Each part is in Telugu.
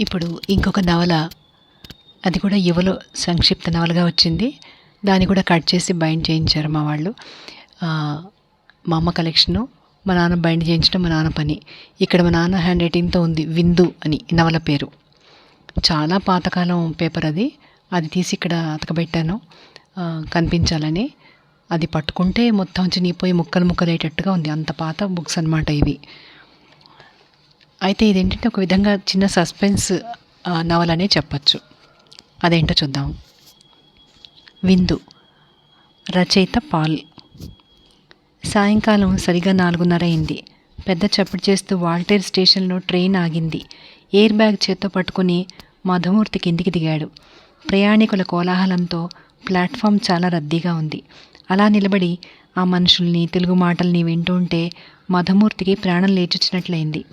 ఇప్పుడు ఇంకొక నవల. అది కూడా యువలో సంక్షిప్త నవలగా వచ్చింది. దాన్ని కూడా కట్ చేసి బైండ్ చేయించారు మా వాళ్ళు. మా అమ్మ కలెక్షను మా నాన్న బైండ్ చేయించడం మా నాన్న పని. ఇక్కడ మా నాన్న హ్యాండ్ రైటింగ్తో ఉంది విందు అని నవల పేరు. చాలా పాతకాలం పేపర్ అది. అది తీసి ఇక్కడ అతకబెట్టాను. కనిపించాలని. అది పట్టుకుంటే మొత్తం చినిగిపోయి ముక్కలు ముక్కలు అయ్యేటట్టుగా ఉంది. అంత పాత బుక్స్ అన్నమాట ఇవి. అయితే ఇదేంటంటే ఒక విధంగా చిన్న సస్పెన్స్ నవలనే చెప్పచ్చు. అదేంటో చూద్దాం. విందు. రచయిత పాల్. సాయంకాలం సరిగా నాలుగున్నర అయింది. పెద్ద చప్పుడు చేస్తూ వాల్టేర్ స్టేషన్లో ట్రైన్ ఆగింది. ఎయిర్ బ్యాగ్ చేత్తో పట్టుకుని మధుమూర్తి కిందికి దిగాడు. ప్రయాణికుల కోలాహలంతో ప్లాట్ఫామ్ చాలా రద్దీగా ఉంది. అలా నిలబడి ఆ మనుషుల్ని తెలుగు మాటల్ని వింటుంటే మధుమూర్తికి ప్రాణం లేచొచ్చినట్లయింది.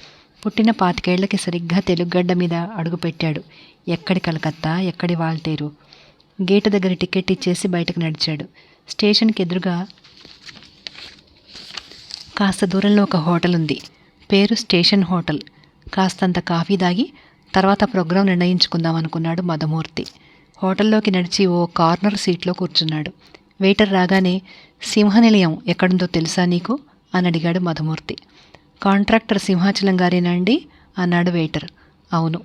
పుట్టిన పాతికేళ్ళకి సరిగ్గా తెలుగుగడ్డ మీద అడుగుపెట్టాడు. ఎక్కడి కలకత్తా ఎక్కడి వాల్తేరు? గేటు దగ్గర టికెట్ ఇచ్చేసి బయటకు నడిచాడు. స్టేషన్కి ఎదురుగా కాస్త దూరంలో ఒక హోటల్ ఉంది. పేరు స్టేషన్ హోటల్. కాస్తంత కాఫీ దాగి తర్వాత ప్రోగ్రాం నిర్ణయించుకుందాం అనుకున్నాడు మధుమూర్తి హోటల్లోకి నడిచి ఓ కార్నర్ సీట్లో కూర్చున్నాడు. వెయిటర్ రాగానే సింహనిలయం ఎక్కడుందో తెలుసా నీకు? అని అడిగాడు మధుమూర్తి కాంట్రాక్టర్ సింహాచలం గారేనండి? అన్నాడు వెయిటర్ అవును.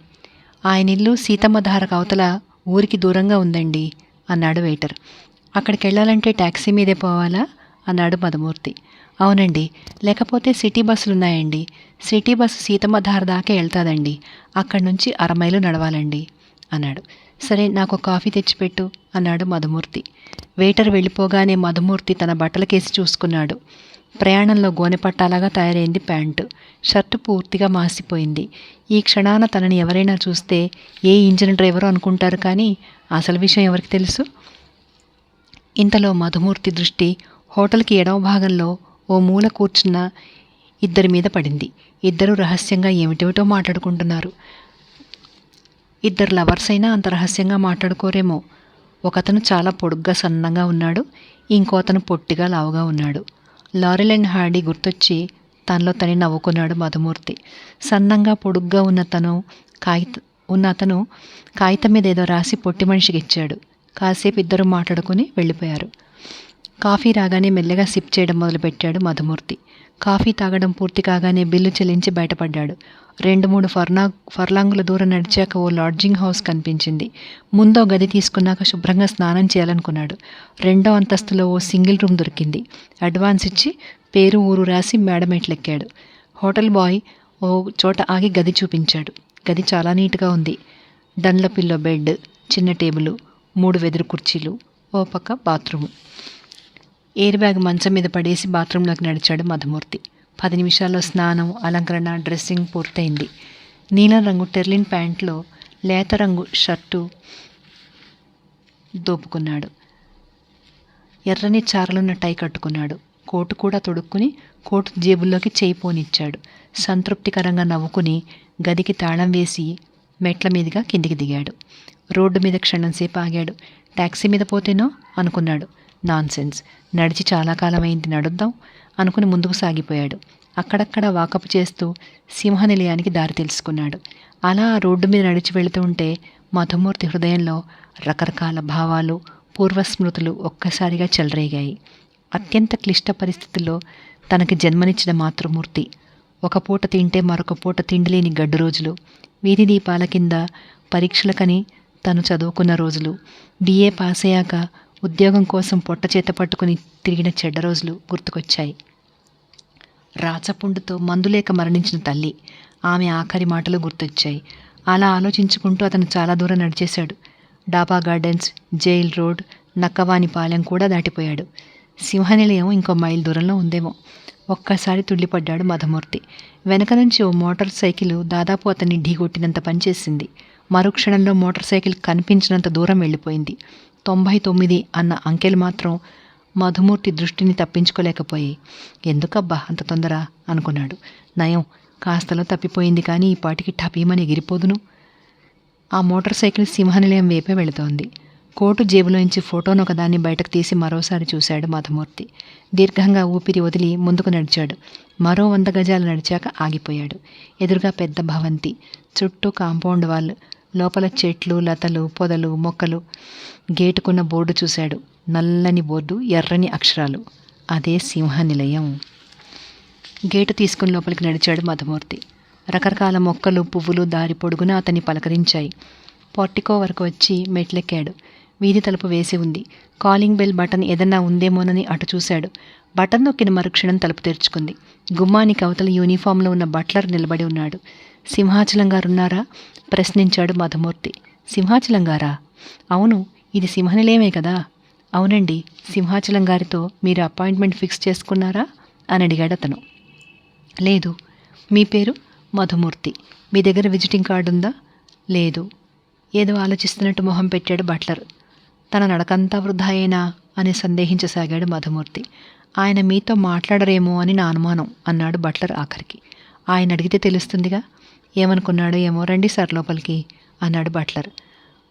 ఆయన ఇల్లు సీతమ్మధారకు అవతల ఊరికి దూరంగా ఉందండి అన్నాడు వెయిటర్ అక్కడికి వెళ్ళాలంటే ట్యాక్సీ మీదే పోవాలా? అన్నాడు మధుమూర్తి. అవునండి. లేకపోతే సిటీ బస్సులు ఉన్నాయండి సిటీ బస్సు సీతమ్మధార దాకే వెళ్తాదండి అక్కడి నుంచి అరమైలు నడవాలండి అన్నాడు. సరే నాకు ఒక కాఫీ తెచ్చిపెట్టు అన్నాడు మధుమూర్తి. వెయిటర్ వెళ్ళిపోగానే మధుమూర్తి తన బట్టలకేసి చూసుకున్నాడు. ప్రయాణంలో గోనెపట్టాలాగా తయారైంది ప్యాంటు. షర్టు పూర్తిగా మాసిపోయింది. ఈ క్షణాన తనని ఎవరైనా చూస్తే ఏ ఇంజిన్ డ్రైవరో అనుకుంటారు కానీ అసలు విషయం ఎవరికి తెలుసు? ఇంతలో మధుమూర్తి దృష్టి హోటల్కి ఎడమ భాగంలో ఓ మూల కూర్చున్న ఇద్దరి మీద పడింది. ఇద్దరు రహస్యంగా ఏమిటేమిటో మాట్లాడుకుంటున్నారు. ఇద్దరు లవర్స్ అయినా అంత రహస్యంగా మాట్లాడుకోరేమో. ఒకతను చాలా పొడుగ్గా సన్నంగా ఉన్నాడు. ఇంకో అతను పొట్టిగా లావుగా ఉన్నాడు. లారెల్ అండ్ హార్డీ గుర్తొచ్చి తనలో తని నవ్వుకున్నాడు మధుమూర్తి. సన్నంగా పొడుగ్గా ఉన్న తను కాగిత ఉన్న అతను కాగితం మీద ఏదో రాసి పొట్టి మనిషికి ఇచ్చాడు. కాసేపు ఇద్దరు మాట్లాడుకుని వెళ్ళిపోయారు. కాఫీ రాగానే మెల్లగా సిప్ చేయడం మొదలుపెట్టాడు మధుమూర్తి. కాఫీ తాగడం పూర్తి కాగానే బిల్లు చెల్లించి బయటపడ్డాడు. రెండు మూడు ఫర్నా ఫర్లాంగుల దూరం నడిచాక ఓ లాడ్జింగ్ హౌస్ కనిపించింది. ముందో గది తీసుకున్నాక శుభ్రంగా స్నానం చేయాలనుకున్నాడు. రెండో అంతస్తులో ఓ సింగిల్ రూమ్ దొరికింది. అడ్వాన్స్ ఇచ్చి పేరు ఊరు రాసి మేడమెట్లెక్కాడు హోటల్ బాయ్ ఓ చోట ఆగి గది చూపించాడు. గది చాలా నీట్గా ఉంది. డన్ల పిల్లో బెడ్ చిన్న టేబుల్ మూడు వెదురు కుర్చీలు ఓ పక్క బాత్రూము. ఎయిర్ బ్యాగ్ మంచం మీద పడేసి బాత్రూంలోకి నడిచాడు మధుమూర్తి. పది నిమిషాల్లో స్నానం అలంకరణ డ్రెస్సింగ్ పూర్తయింది. నీలం రంగు టెర్లిన్ ప్యాంట్లో లేత రంగు షర్టు దోపుకున్నాడు. ఎర్రని చారలున్న టై కట్టుకున్నాడు. కోటు కూడా తొడుక్కుని కోటు జేబుల్లోకి చేయిపోనిచ్చాడు సంతృప్తికరంగా నవ్వుకుని గదికి తాళం వేసి మెట్ల మీదుగా కిందికి దిగాడు. రోడ్డు మీద క్షణంసేపు ఆగాడు. ట్యాక్సీ మీద పోతేనో అనుకున్నాడు. నాన్సెన్స్. నడిచి చాలా కాలమైంది నడుద్దాం అనుకుని ముందుకు సాగిపోయాడు. అక్కడక్కడ వాకపు చేస్తూ సింహ నిలయానికి దారి తెలుసుకున్నాడు. అలా ఆ రోడ్డు మీద నడిచి వెళుతూ ఉంటే మధుమూర్తి హృదయంలో రకరకాల భావాలు పూర్వస్మృతులు ఒక్కసారిగా చెలరేగాయి. అత్యంత క్లిష్ట పరిస్థితుల్లో తనకి జన్మనిచ్చిన మాతృమూర్తి. ఒక పూట తింటే మరొక పూట తిండి లేని గడ్డు రోజులు. వీధి దీపాల కింద పరీక్షలకని తను చదువుకున్న రోజులు. బీఏ పాస్ అయ్యాక ఉద్యోగం కోసం పొట్ట చేత పట్టుకుని తిరిగిన చెడ్డ రోజులు గుర్తుకొచ్చాయి. రాచపుండుతో మందులేక మరణించిన తల్లి ఆమె ఆఖరి మాటలు గుర్తొచ్చాయి. అలా ఆలోచించుకుంటూ అతను చాలా దూరం నడిచేశాడు. డాబా గార్డెన్స్ జైల్ రోడ్ నక్కవానిపాలెం కూడా దాటిపోయాడు. సింహనిలయం ఇంకో మైల్ దూరంలో ఉందేమో. ఒక్కసారి తుళ్ళిపడ్డాడు మధుమూర్తి. వెనక నుంచి ఓ మోటార్ సైకిల్ దాదాపు అతన్ని ఢీకొట్టినంత పనిచేసింది. మరుక్షణంలో మోటార్ సైకిల్ కనిపించినంత దూరం వెళ్ళిపోయింది. తొంభై తొమ్మిది అన్న అంకెలు మాత్రం మధుమూర్తి దృష్టిని తప్పించుకోలేకపోయి ఎందుకబ్బా అంత తొందర? అనుకున్నాడు. నయం కాస్తలో తప్పిపోయింది కానీ ఈ పాటికి టపీమని ఎగిరిపోదును. ఆ మోటార్ సైకిల్ సింహనిలయం వైపే వెళుతోంది. కోటు జేబులోంచి ఫోటోను ఒకదాన్ని బయటకు తీసి మరోసారి చూశాడు మధుమూర్తి. దీర్ఘంగా ఊపిరి వదిలి ముందుకు నడిచాడు. మరో వంద గజాలు నడిచాక ఆగిపోయాడు. ఎదురుగా పెద్ద భవంతి చుట్టూ కాంపౌండ్ వాళ్ళు లోపల చెట్లు లతలు పొదలు మొక్కలు. గేటుకున్న బోర్డు చూశాడు. నల్లని బోర్డు ఎర్రని అక్షరాలు. అదే సింహ నిలయం గేటు తీసుకుని లోపలికి నడిచాడు మధుమూర్తి. రకరకాల మొక్కలు పువ్వులు దారి పొడుగున అతన్ని పలకరించాయి. పొట్టికో వరకు వచ్చి మెట్లెక్కాడు. వీధి తలుపు వేసి ఉంది. కాలింగ్ బెల్ బటన్ ఏదన్నా ఉందేమోనని అటు చూశాడు. బటన్ నొక్కిన మరుక్షణం తలుపు తెరుచుకుంది. గుమ్మానికి అవతల యూనిఫామ్లో ఉన్న బట్లర్ నిలబడి ఉన్నాడు. సింహాచలం గారున్నారా? ప్రశ్నించాడు మధుమూర్తి. సింహాచలం గారా? అవును ఇది సింహనిలయమే కదా. అవునండి సింహాచలం గారితో మీరు అపాయింట్మెంట్ ఫిక్స్ చేసుకున్నారా? అని అడిగాడు అతను. లేదు. మీ పేరు? మధుమూర్తి. మీ దగ్గర విజిటింగ్ కార్డు ఉందా? లేదు. ఏదో ఆలోచిస్తున్నట్టు మొహం పెట్టాడు బట్లర్. తన నడకంతా వృధాయేనా అని సందేహించసాగాడు మధుమూర్తి. ఆయన మీతో మాట్లాడరేమో అని నా అనుమానం అన్నాడు బట్లర్ ఆఖరికి. ఆయన అడిగితే తెలుస్తుందిగా? ఏమనుకున్నాడో ఏమో రండి సార్ లోపలికి అన్నాడు బట్లర్.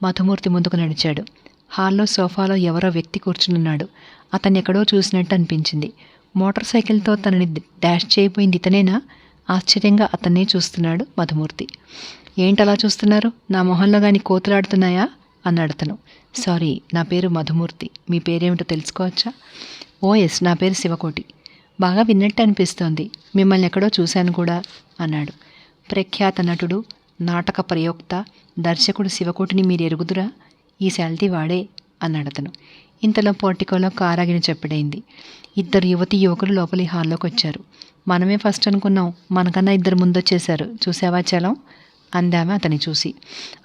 మధుమూర్తి ముందుకు నడిచాడు. హాల్లో సోఫాలో ఎవరో వ్యక్తి కూర్చునున్నాడు. అతన్ని ఎక్కడో చూసినట్టు అనిపించింది. మోటార్ సైకిల్తో తనని డాష్ చేయబోయింది ఇతనేనా? ఆశ్చర్యంగా అతన్నే చూస్తున్నాడు మధుమూర్తి. ఏంటలా చూస్తున్నారు? నా మొహంలో గాని కోతులాడుతున్నాయా? అన్నాడు అతను. సారీ నా పేరు మధుమూర్తి. మీ పేరేమిటో తెలుసుకోవచ్చా? ఓఎస్ నా పేరు శివకోటి. బాగా విన్నట్టు అనిపిస్తోంది. మిమ్మల్ని ఎక్కడో చూశాను కూడా అన్నాడు. ప్రఖ్యాత నటుడు నాటక ప్రయోక్త దర్శకుడు శివకోటిని మీరు ఎరుగుదురా ఈ శాల్తీ వాడే అన్నాడు అతను ఇంతలో పోర్టికోలో కారాగిన చెప్పడైంది. ఇద్దరు యువతి యువకులు లోపలి హాల్లోకి వచ్చారు మనమే ఫస్ట్ అనుకున్నాం మనకన్నా ఇద్దరు ముందొచ్చేశారు. చూసావా చలం? అందామె అతని చూసి.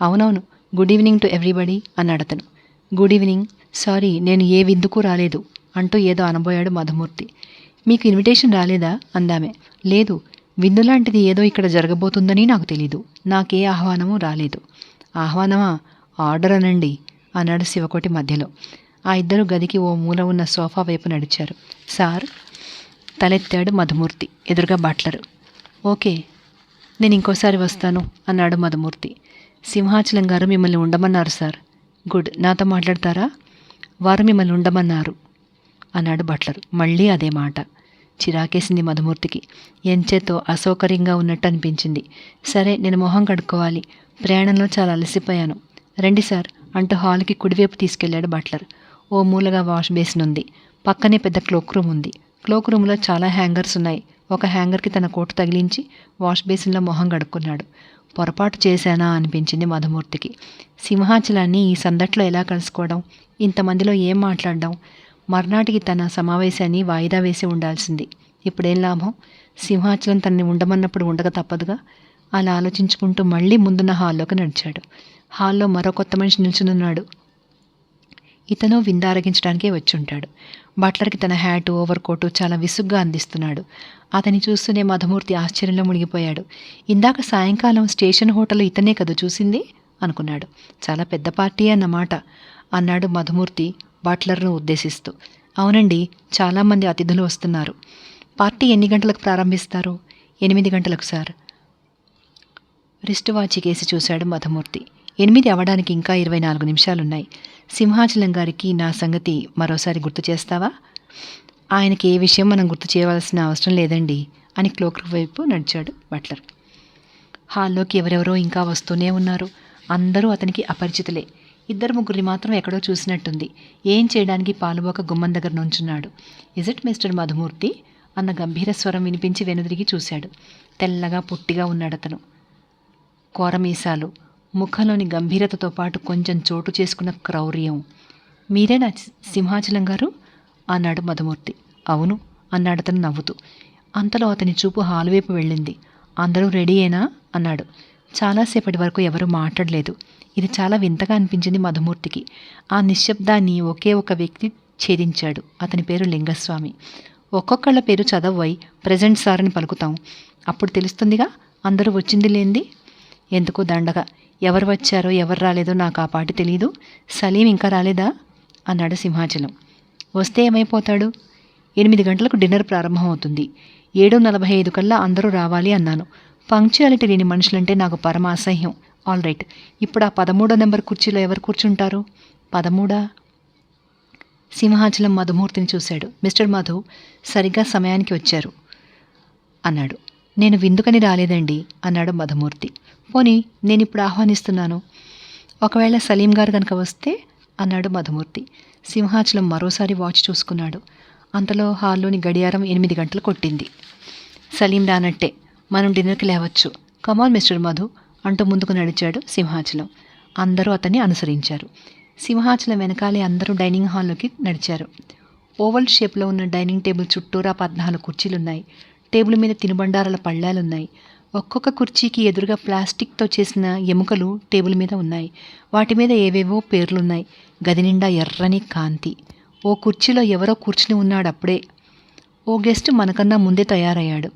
అవునవును గుడ్ ఈవినింగ్ టు ఎవ్రీబడి అన్నాడు అతను గుడ్ ఈవినింగ్ సారీ నేను ఏ విందుకు రాలేదు అంటూ ఏదో అనబోయాడు మధుమూర్తి. మీకు ఇన్విటేషన్ రాలేదా? అందామె. లేదు విందు లాంటిది ఏదో ఇక్కడ జరగబోతుందని నాకు తెలీదు. నాకే ఆహ్వానము రాలేదు. ఆహ్వానమా? ఆర్డర్ అనండి అన్నాడు శివకోటి మధ్యలో. ఆ ఇద్దరు గదికి ఓ మూల ఉన్న సోఫా వైపు నడిచారు. సార్? తలెత్తాడు మధుమూర్తి ఎదురుగా బట్లరు. ఓకే నేను ఇంకోసారి వస్తాను అన్నాడు మధుమూర్తి. సింహాచలం గారు మిమ్మల్ని ఉండమన్నారు సార్. గుడ్ నాతో మాట్లాడతారా? వారు మిమ్మల్ని ఉండమన్నారు అన్నాడు బట్లర్. మళ్ళీ అదే మాట. చిరాకేసింది మధుమూర్తికి. ఎంచేతో అసౌకర్యంగా ఉన్నట్టు అనిపించింది సరే నేను మొహం కడుక్కోవాలి. ప్రయాణంలో చాలా అలసిపోయాను. రండి సార్ అంటూ హాల్కి కుడివైపు తీసుకెళ్ళాడు బట్లర్. ఓ మూలగా వాష్ బేసిన్ ఉంది. పక్కనే పెద్ద క్లోక్ రూమ్ ఉంది. క్లోక్ రూమ్లో చాలా హ్యాంగర్స్ ఉన్నాయి. ఒక హ్యాంగర్కి తన కోటు తగిలించి వాష్ బేసిన్లో మొహం కడుక్కున్నాడు. పొరపాటు చేశానా అనిపించింది మధుమూర్తికి. సింహాచలాన్ని ఈ సందట్లో ఎలా కలుసుకోవడం? ఇంతమందిలో ఏం మాట్లాడడం? మర్నాటికి తన సమావేశాన్ని వాయిదా వేసి ఉండాల్సింది. ఇప్పుడేం లాభం? సింహాచలం తనని ఉండమన్నప్పుడు ఉండక తప్పదుగా? అలా ఆలోచించుకుంటూ మళ్ళీ ముందున్న హాల్లోకి నడిచాడు. హాల్లో మరో కొత్త మనిషి నిల్చునున్నాడు. ఇతను విందారగించడానికే వచ్చుంటాడు. బట్లర్కి తన హ్యాటు ఓవర్ కోటు చాలా విసుగ్గా అందిస్తున్నాడు. అతని చూస్తూనే మధుమూర్తి ఆశ్చర్యంలో మునిగిపోయాడు. ఇందాక సాయంకాలం స్టేషన్ హోటల్ ఇతనే కదా చూసింది? అనుకున్నాడు. చాలా పెద్ద పార్టీ అన్నమాట అన్నాడు మధుమూర్తి బట్లర్ను ఉద్దేశిస్తూ. అవునండి చాలామంది అతిథులు వస్తున్నారు. పార్టీ ఎన్ని గంటలకు ప్రారంభిస్తారు? ఎనిమిది గంటలకు సార్. రిస్ట్ వాచి కేసి చూశాడు మధుమూర్తి. ఎనిమిది అవడానికి ఇంకా ఇరవై నాలుగు నిమిషాలున్నాయి. సింహాచలం గారికి నా సంగతి మరోసారి గుర్తు చేస్తావా? ఆయనకి ఏ విషయం మనం గుర్తు చేయవలసిన అవసరం లేదండి అని క్లోక్ వైపు నడిచాడు బట్లర్. హాల్లోకి ఎవరెవరో ఇంకా వస్తూనే ఉన్నారు. అందరూ అతనికి అపరిచితులే. ఇద్దరు ముగ్గురిని మాత్రం ఎక్కడో చూసినట్టుంది. ఏం చేయడానికి పాలుబోక గుమ్మం దగ్గర నుంచున్నాడు. Is mister Madhumurthy? అన్న గంభీర స్వరం వినిపించి వెనుదిరిగి చూశాడు. తెల్లగా పుట్టిగా ఉన్నాడు అతను కోరమీసాలు. ముఖంలోని గంభీరతతో పాటు కొంచెం చోటు చేసుకున్న క్రౌర్యం. మీరేనా సింహాచలం గారు? అన్నాడు మధుమూర్తి. అవును అన్నాడు అతను నవ్వుతూ. అంతలో అతని చూపు హాలువైపు వెళ్ళింది. అందరూ రెడీ అయినా అన్నాడు. చాలాసేపటి వరకు ఎవరూ మాట్లాడలేదు. ఇది చాలా వింతగా అనిపించింది మధుమూర్తికి. ఆ నిశ్శబ్దాన్ని ఒకే ఒక వ్యక్తి ఛేదించాడు. అతని పేరు లింగస్వామి. ఒక్కొక్కళ్ళ పేరు చదవై ప్రజెంట్ సార్ అని పలుకుతాం. అప్పుడు తెలుస్తుందిగా అందరూ వచ్చింది లేంది? ఎందుకో దండగా? ఎవరు వచ్చారో ఎవరు రాలేదో నాకు ఆ పాటి తెలియదు సలీం ఇంకా రాలేదా? అన్నాడు సింహాచలం. వస్తే ఏమైపోతాడు? ఎనిమిది గంటలకు డిన్నర్ ప్రారంభమవుతుంది. ఏడు నలభై ఐదు కల్లా అందరూ రావాలి అన్నాను. పంక్చువాలిటీ లేని మనుషులంటే నాకు పరమ అసహ్యం. ఆల్ రైట్ ఇప్పుడు ఆ పదమూడో నెంబర్ కుర్చీలో ఎవరు కూర్చుంటారు? పదమూడా? సింహాచలం మధుమూర్తిని చూశాడు. మిస్టర్ మధు సరిగ్గా సమయానికి వచ్చారు. అన్నాడు. నేను విందుకని రాలేదండి అన్నాడు మధుమూర్తి. పోనీ నేను ఇప్పుడు ఆహ్వానిస్తున్నాను. ఒకవేళ సలీం గారు కనుక వస్తే అన్నాడు మధుమూర్తి. సింహాచలం మరోసారి వాచ్ చూసుకున్నాడు. అంతలో హాల్లోని గడియారం ఎనిమిది గంటలు కొట్టింది. సలీం రానట్టే మనం డిన్నర్కి లేవచ్చు. Come on mister Madhu. అంటూ ముందుకు నడిచాడు సింహాచలం. అందరూ అతన్ని అనుసరించారు. సింహాచలం వెనకాలే అందరూ డైనింగ్ హాల్లోకి నడిచారు. ఓవల్ షేప్లో ఉన్న డైనింగ్ టేబుల్ చుట్టూరా పద్నాలుగు కుర్చీలున్నాయి. టేబుల్ మీద తినుబండారాల పళ్ళాలున్నాయి. ఒక్కొక్క కుర్చీకి ఎదురుగా ప్లాస్టిక్తో చేసిన ఎముకలు టేబుల్ మీద ఉన్నాయి. వాటి మీద ఏవేవో పేర్లున్నాయి. గది నిండా ఎర్రని కాంతి. ఓ కుర్చీలో ఎవరో కూర్చుని ఉన్నాడు అప్పుడే. ఓ గెస్ట్ మనకన్నా ముందే తయారయ్యాడు.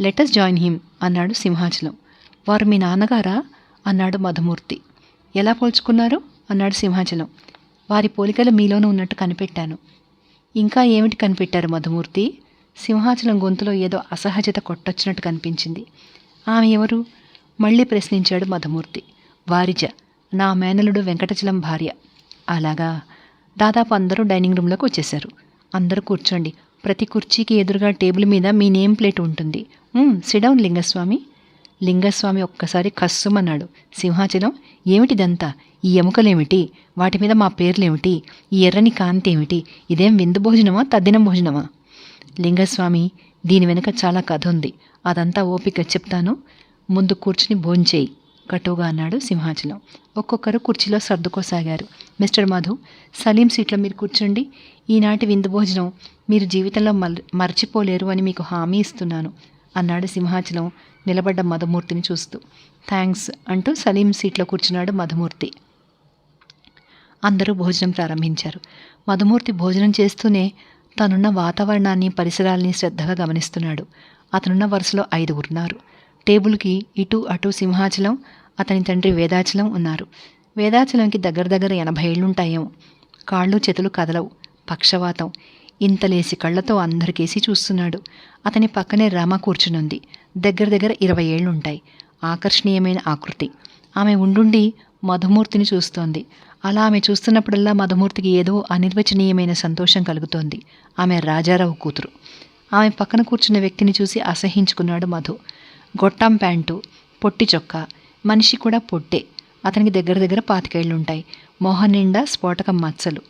లెటస్ జాయిన్ హిమ్ అన్నాడు సింహాచలం. వారు మీ నాన్నగారా? అన్నాడు మధుమూర్తి. ఎలా పోల్చుకున్నారు? అన్నాడు సింహాచలం. వారి పోలికలు మీలోనూ ఉన్నట్టు కనిపెట్టాను. ఇంకా ఏమిటి కనిపెట్టారు మధుమూర్తి? సింహాచలం గొంతులో ఏదో అసహజత కొట్టొచ్చినట్టు కనిపించింది. ఆమె ఎవరు? మళ్ళీ ప్రశ్నించాడు మధుమూర్తి. వారిజ నా మేనలుడు వెంకటచలం భార్య. అలాగా. దాదాపు అందరూ డైనింగ్ రూమ్లోకి వచ్చేశారు. అందరూ కూర్చోండి. ప్రతి కుర్చీకి ఎదురుగా టేబుల్ మీద మీ నేమ్ ప్లేట్ ఉంటుంది. Sit down Lingaswamy. లింగస్వామి ఒక్కసారి కస్సుమన్నాడు. సింహాచలం ఏమిటిదంతా? ఈ ఎముకలేమిటి? వాటి మీద మా పేర్లేమిటి? ఈ ఎర్రని కాంతి ఏమిటి ఇదేం విందు భోజనమా తద్దినం భోజనమా? లింగస్వామి దీని వెనుక చాలా కథ ఉంది. అదంతా ఓపిక చెప్తాను. ముందు కూర్చుని భోంచేయి కటువుగా అన్నాడు సింహాచలం. ఒక్కొక్కరు కుర్చీలో సర్దుకోసాగారు. మిస్టర్ మధు సలీం సీట్లో మీరు కూర్చోండి. ఈనాటి విందు భోజనం మీరు జీవితంలో మల్ మర్చిపోలేరు అని మీకు హామీ ఇస్తున్నాను అన్నాడు సింహాచలం. నిలబడ్డ మధుమూర్తిని చూస్తూ థ్యాంక్స్ అంటూ సలీం సీట్లో కూర్చున్నాడు మధుమూర్తి అందరూ భోజనం ప్రారంభించారు. మధుమూర్తి భోజనం చేస్తూనే తనున్న వాతావరణాన్ని పరిసరాల్ని శ్రద్ధగా గమనిస్తున్నాడు. అతనున్న వరుసలో ఐదుగురున్నారు టేబుల్కి ఇటు అటు సింహాచలం అతని తండ్రి వేదాచలం ఉన్నారు. వేదాచలంకి దగ్గర దగ్గర ఎనభై ఏళ్ళుంటాయేమో. కాళ్ళు చేతులు కదలవు. పక్షవాతం. ఇంతలేసి కళ్ళతో అందరికేసి చూస్తున్నాడు. అతని పక్కనే రామ కూర్చునుంది. దగ్గర దగ్గర ఇరవై ఏళ్ళుంటాయి. ఆకర్షణీయమైన ఆకృతి. ఆమె ఉండుండి మధుమూర్తిని చూస్తోంది. అలా ఆమె చూస్తున్నప్పుడల్లా మధుమూర్తికి ఏదో అనిర్వచనీయమైన సంతోషం కలుగుతోంది. ఆమె రాజారావు కూతురు. ఆమె పక్కన కూర్చున్న వ్యక్తిని చూసి అసహించుకున్నాడు మధు. గొట్టం ప్యాంటు పొట్టి చొక్కా మనిషి కూడా పొట్టే. అతనికి దగ్గర దగ్గర పాతికేళ్ళుంటాయి మొహం నిండా స్ఫోటకం మచ్చలు.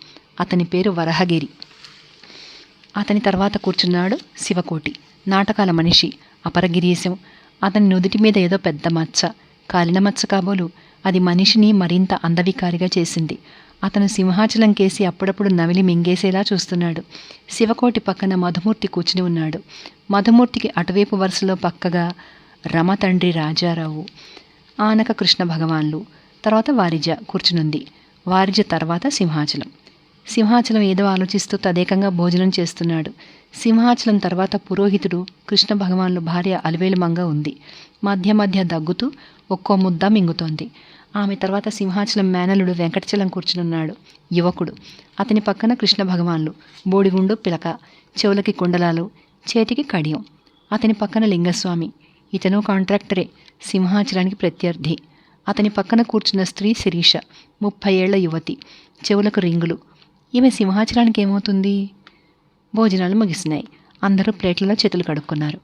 అతని పేరు వరహగిరి. అతని తర్వాత కూర్చున్నాడు శివకోటి. నాటకాల మనిషి. అపరగిరీశం. అతని నుదుటి మీద ఏదో పెద్ద మచ్చ. కాలిన మచ్చ కాబోలు. అది మనిషిని మరింత అందవికారిగా చేసింది. అతను సింహాచలం కేసి అప్పుడప్పుడు నవిలి మింగేసేలా చూస్తున్నాడు. శివకోటి పక్కన మధుమూర్తి కూర్చుని ఉన్నాడు. మధుమూర్తికి అటువైపు వరుసలో పక్కగా రమ తండ్రి రాజారావు ఆనక కృష్ణ భగవాన్లు తర్వాత వారిజ కూర్చునుంది. వారిజ తర్వాత సింహాచలం. సింహాచలం ఏదో ఆలోచిస్తూ తదేకంగా భోజనం చేస్తున్నాడు. సింహాచలం తర్వాత పురోహితుడు కృష్ణ భగవాన్లు భార్య అలివేలుమంగ ఉంది. మధ్య మధ్య దగ్గుతూ ఒక్కో ముద్ద మింగుతోంది. ఆమె తర్వాత సింహాచలం మేనలుడు వెంకటచలం కూర్చునున్నాడు. యువకుడు. అతని పక్కన కృష్ణ భగవాన్లు. బోడిగుండు పిలక. చెవులకి కుండలాలు. చేతికి కడియం. అతని పక్కన లింగస్వామి. ఇతను కాంట్రాక్టరే. సింహాచలానికి ప్రత్యర్థి. అతని పక్కన కూర్చున్న స్త్రీ శిరీష. ముప్పై ఏళ్ళ యువతి. చెవులకు రింగులు. ఈమె సింహాచలానికి ఏమవుతుంది? భోజనాలు ముగిసినాయి. అందరూ ప్లేట్లలో చేతులు కడుక్కున్నారు.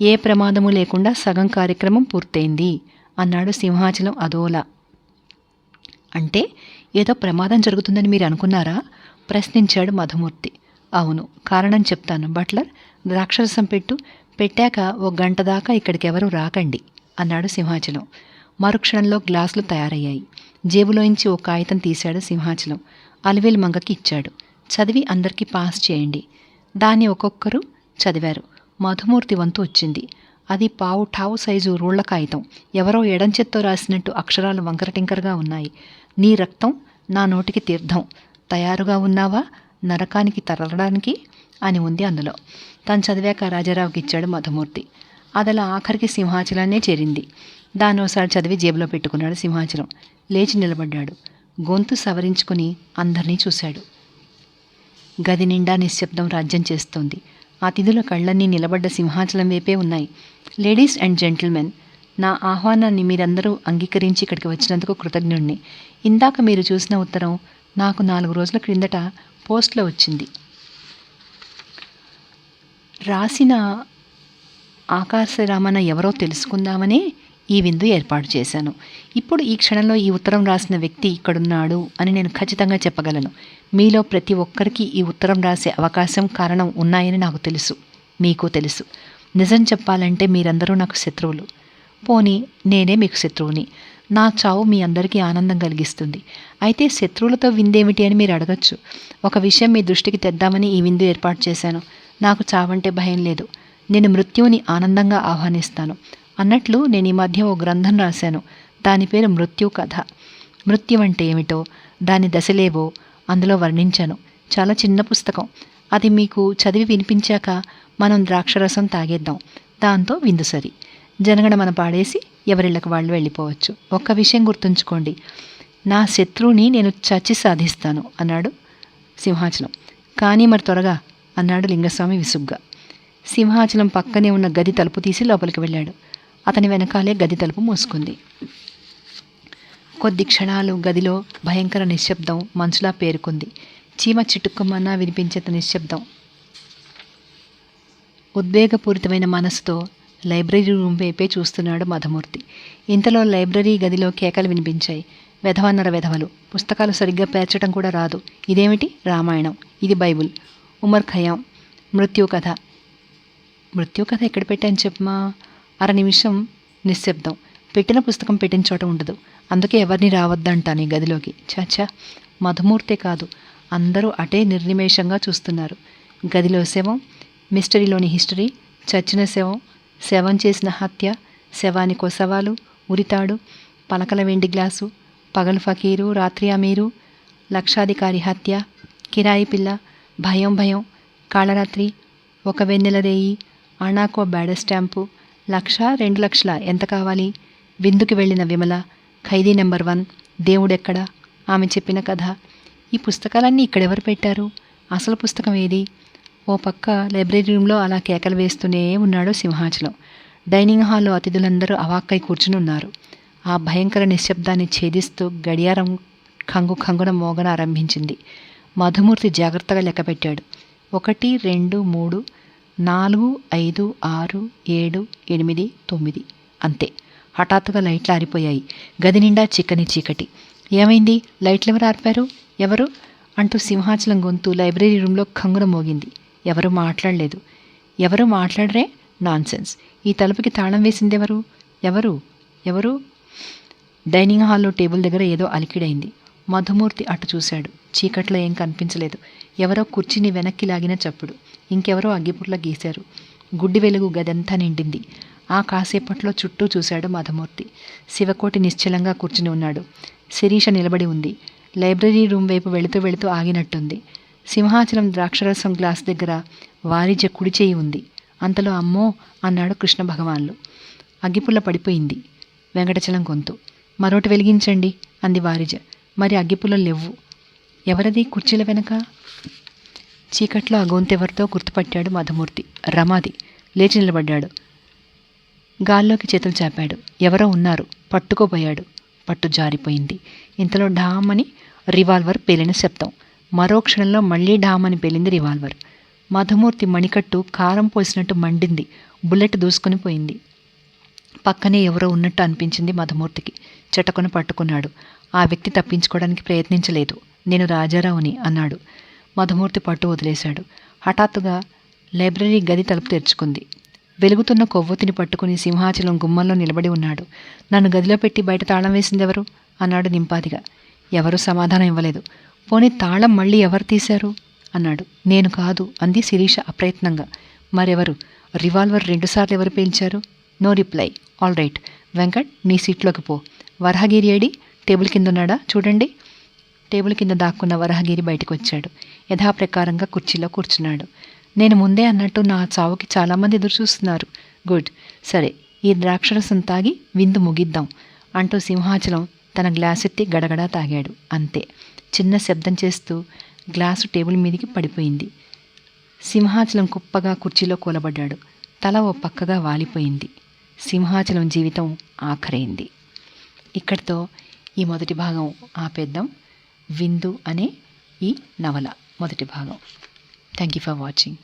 ఏ ప్రమాదము లేకుండా సగం కార్యక్రమం పూర్తయింది అన్నాడు సింహాచలం అదోలా. అంటే ఏదో ప్రమాదం జరుగుతుందని మీరు అనుకున్నారా? ప్రశ్నించాడు మధుమూర్తి. అవును కారణం చెప్తాను. బట్లర్ ద్రాక్షరసం పెట్టు. పెట్టాక ఓ గంట దాకా ఇక్కడికి ఎవరూ రాకండి అన్నాడు సింహాచలం. మరుక్షణంలో గ్లాసులు తయారయ్యాయి. జేబులోంచి ఓ కాగితం తీశాడు సింహాచలం. అలివేలు మంగకి ఇచ్చాడు. చదివి అందరికీ పాస్ చేయండి. దాన్ని ఒక్కొక్కరు చదివారు. మధుమూర్తి వంతు వచ్చింది. అది పావు ఠావు సైజు రూళ్ళ కాగితం. ఎవరో ఎడంచెత్తో రాసినట్టు అక్షరాలు వంకరటింకరగా ఉన్నాయి. నీ రక్తం నా నోటికి తీర్థం. తయారుగా ఉన్నావా? నరకానికి తరలడానికి? అని ఉంది అందులో. తను చదివాక రాజారావుకి ఇచ్చాడు మధుమూర్తి. అదలా ఆఖరికి సింహాచలాన్నే చేరింది. దాని ఒకసారి చదివి జేబులో పెట్టుకున్నాడు సింహాచలం. లేచి నిలబడ్డాడు. గొంతు సవరించుకుని అందరినీ చూశాడు. గది నిండా నిశ్శబ్దం రాజ్యం చేస్తోంది. అతిథుల కళ్ళన్నీ నిలబడ్డ సింహాచలం వైపే ఉన్నాయి. లేడీస్ అండ్ జెంటిల్మెన్ నా ఆహ్వానాన్ని మీరందరూ అంగీకరించి ఇక్కడికి వచ్చినందుకు కృతజ్ఞుణ్ణి. ఇందాక మీరు చూసిన ఉత్తరం నాకు నాలుగు రోజుల క్రిందట పోస్ట్లో వచ్చింది. రాసిన ఆకాశరామన ఎవరో తెలుసుకుందామనే ఈ విందు ఏర్పాటు చేశాను. ఇప్పుడు ఈ క్షణంలో ఈ ఉత్తరం రాసిన వ్యక్తి ఇక్కడున్నాడు అని నేను ఖచ్చితంగా చెప్పగలను. మీలో ప్రతి ఒక్కరికి ఈ ఉత్తరం రాసే అవకాశం కారణం ఉన్నాయని నాకు తెలుసు. మీకు తెలుసు. నిజం చెప్పాలంటే మీరందరూ నాకు శత్రువులు. పోనీ నేనే మీకు శత్రువుని. నా చావు మీ అందరికీ ఆనందం కలిగిస్తుంది. అయితే శత్రువులతో విందేమిటి అని మీరు అడగచ్చు. ఒక విషయం మీ దృష్టికి తెద్దామని ఈ విందు ఏర్పాటు చేశాను. నాకు చావంటే భయం లేదు. నేను మృత్యువుని ఆనందంగా ఆహ్వానిస్తాను. అన్నట్లు నేను ఈ మధ్య ఓ గ్రంథం రాశాను. దాని పేరు మృత్యు కథ. మృత్యు అంటే ఏమిటో దాని దశలేవో అందులో వర్ణించాను. చాలా చిన్న పుస్తకం. అది మీకు చదివి వినిపించాక మనం ద్రాక్షరసం తాగేద్దాం. దాంతో విందు సరి. జనగణ మన పాడేసి ఎవరిళ్ళకి వాళ్ళు వెళ్ళిపోవచ్చు. ఒక్క విషయం గుర్తుంచుకోండి. నా శత్రువుని నేను చచ్చి సాధిస్తాను అన్నాడు సింహాచలం. కానీ మరి త్వరగా అన్నాడు లింగస్వామి విసుగ్గా. సింహాచలం పక్కనే ఉన్న గది తలుపు తీసి లోపలికి వెళ్ళాడు. అతని వెనకాలే గది తలుపు మూసుకుంది. కొద్ది క్షణాలు గదిలో భయంకర నిశ్శబ్దం మనసులా పేరుకుంది. చీమ చిటుక్కుమన్నా వినిపించేంత నిశ్శబ్దం. ఉద్వేగపూరితమైన మనసుతో లైబ్రరీ రూమ్ వైపే చూస్తున్నాడు మధమూర్తి. ఇంతలో లైబ్రరీ గదిలో కేకలు వినిపించాయి. వెధవన్నర వెధవలు. పుస్తకాలు సరిగ్గా పేర్చడం కూడా రాదు. ఇదేమిటి? రామాయణం. ఇది బైబుల్. ఉమర్ ఖయాం మృత్యు కథ మృత్యు కథ ఎక్కడ పెట్టాను చెప్పమా అర నిమిషం నిశ్శబ్దం. పెట్టిన పుస్తకం పెట్టిన చోట ఉండదు. అందుకే ఎవరిని రావద్దంటాను ఈ గదిలోకి. చాచా మధుమూర్తే కాదు. అందరూ అటే నిర్నిమేషంగా చూస్తున్నారు. గదిలో శవం మిస్టరీలోని హిస్టరీ చచ్చిన శవం శవం చేసిన హత్య శవానికో సవాలు ఉరితాడు పలకల వెండి గ్లాసు పగలు ఫకీరు రాత్రి అమీరు లక్షాధికారి హత్య కిరాయి పిల్ల భయం భయం కాళరాత్రి ఒక వెన్నెల రేయి అణాకో బ్యాడ స్టాంపు లక్ష రెండు లక్షల ఎంత కావాలి? విందుకి వెళ్ళిన విమల ఖైదీ నెంబర్ వన్ దేవుడెక్కడ? ఆమె చెప్పిన కథ. ఈ పుస్తకాలన్నీ ఇక్కడెవరు పెట్టారు? అసలు పుస్తకం ఏది? ఓ పక్క లైబ్రరీ రూమ్లో అలా కేకలు వేస్తూనే ఉన్నాడు సింహాచలం. డైనింగ్ హాల్లో అతిథులందరూ అవాక్కై కూర్చుని ఉన్నారు. ఆ భయంకర నిశ్శబ్దాన్ని ఛేదిస్తూ గడియారం ఖంగు ఖంగున మోగన ఆరంభించింది. మధుమూర్తి జాగ్రత్తగా లెక్కపెట్టాడు ఒకటి రెండు మూడు నాలుగు ఐదు ఆరు ఏడు ఎనిమిది తొమ్మిది. అంతే. హఠాత్తుగా లైట్లు ఆరిపోయాయి. గది నిండా చిక్కని చీకటి. ఏమైంది? లైట్లు ఎవరు ఆర్పారు? ఎవరు? అంటూ సింహాచలం గొంతు లైబ్రరీ రూమ్లో ఖంగున మోగింది. ఎవరు మాట్లాడలేదు. ఎవరు మాట్లాడరే? నాన్సెన్స్. ఈ తలుపుకి తాళం వేసింది ఎవరు ఎవరు? ఎవరు? డైనింగ్ హాల్లో టేబుల్ దగ్గర ఏదో అలికిడైంది. మధుమూర్తి అటు చూశాడు. చీకట్లో ఏం కనిపించలేదు. ఎవరో కుర్చీని వెనక్కి లాగిన చప్పుడు. ఇంకెవరో అగ్గిపుట్ల గీశారు. గుడ్డి వెలుగు గదంతా నిండింది. ఆ కాసేపట్లో చుట్టూ చూశాడు మధుమూర్తి. శివకోటి నిశ్చలంగా కూర్చుని ఉన్నాడు. శిరీష నిలబడి ఉంది. లైబ్రరీ రూమ్ వైపు వెళుతూ వెళుతూ ఆగినట్టుంది. సింహాచలం ద్రాక్షరసం గ్లాస్ దగ్గర వారిజ కుడి చేయి ఉంది. అంతలో అమ్మో అన్నాడు కృష్ణ భగవాన్లు. అగ్గిపుల్ల పడిపోయింది. వెంకటచలం గొంతు. మరోటి వెలిగించండి అంది వారిజ మరి అగ్గిపుల్ల లేవు. ఎవరది? కుర్చీల వెనక? చీకట్లో ఆ గొంతెవరితో గుర్తుపట్టాడు మధుమూర్తి రమాది లేచి నిలబడ్డాడు. గాల్లోకి చేతులు చాపాడు. ఎవరో ఉన్నారు. పట్టుకోబోయాడు. పట్టు జారిపోయింది. ఇంతలో ఢామని రివాల్వర్ పేలిన శబ్దం. మరో క్షణంలో మళ్ళీ ఢామని అని పేలింది రివాల్వర్. మధుమూర్తి మణికట్టు కారం పోసినట్టు మండింది. బుల్లెట్ దూసుకుని పోయింది. పక్కనే ఎవరో ఉన్నట్టు అనిపించింది మధుమూర్తికి చెటకున పట్టుకున్నాడు. ఆ వ్యక్తి తప్పించుకోవడానికి ప్రయత్నించలేదు. నేను రాజారావుని అన్నాడు. మధుమూర్తి పట్టు వదిలేశాడు. హఠాత్తుగా లైబ్రరీ గది తలుపు తెరుచుకుంది. వెలుగుతున్న కొవ్వొత్తిని పట్టుకుని సింహాచలం గుమ్మంలో నిలబడి ఉన్నాడు. నన్ను గదిలో పెట్టి బయట తాళం వేసిందెవరు? అన్నాడు నింపాదిగా. ఎవరు సమాధానం ఇవ్వలేదు. పోనీ తాళం మళ్ళీ ఎవరు తీశారు? అన్నాడు. నేను కాదు అంది శిరీష అప్రయత్నంగా. మరెవరు? రివాల్వర్ రెండుసార్లు ఎవరు పేల్చారు? No reply. All right. Venkat నీ సీట్లోకి పో. వరహగిరి ఏడి టేబుల్ కింద ఉన్నాడా చూడండి. టేబుల్ కింద దాక్కున్న వరహగిరి బయటకు వచ్చాడు యథాప్రకారంగా కుర్చీలో కూర్చున్నాడు. నేను ముందే అన్నట్టు నా చావుకి చాలామంది ఎదురు చూస్తున్నారు. గుడ్. సరే ఈ ద్రాక్షరసం తాగి విందు ముగిద్దాం అంటూ సింహాచలం తన గ్లాస్ ఎత్తి గడగడా తాగాడు. అంతే. చిన్న శబ్దం చేస్తూ గ్లాసు టేబుల్ మీదకి పడిపోయింది. సింహాచలం కుప్పగా కుర్చీలో కూలబడ్డాడు. తల ఓ పక్కగా వాలిపోయింది. సింహాచలం జీవితం ఆఖరైంది. ఇక్కడితో ఈ మొదటి భాగం ఆపేద్దాం. విందు అనే ఈ నవల. మొదటి భాగం. Thank you for watching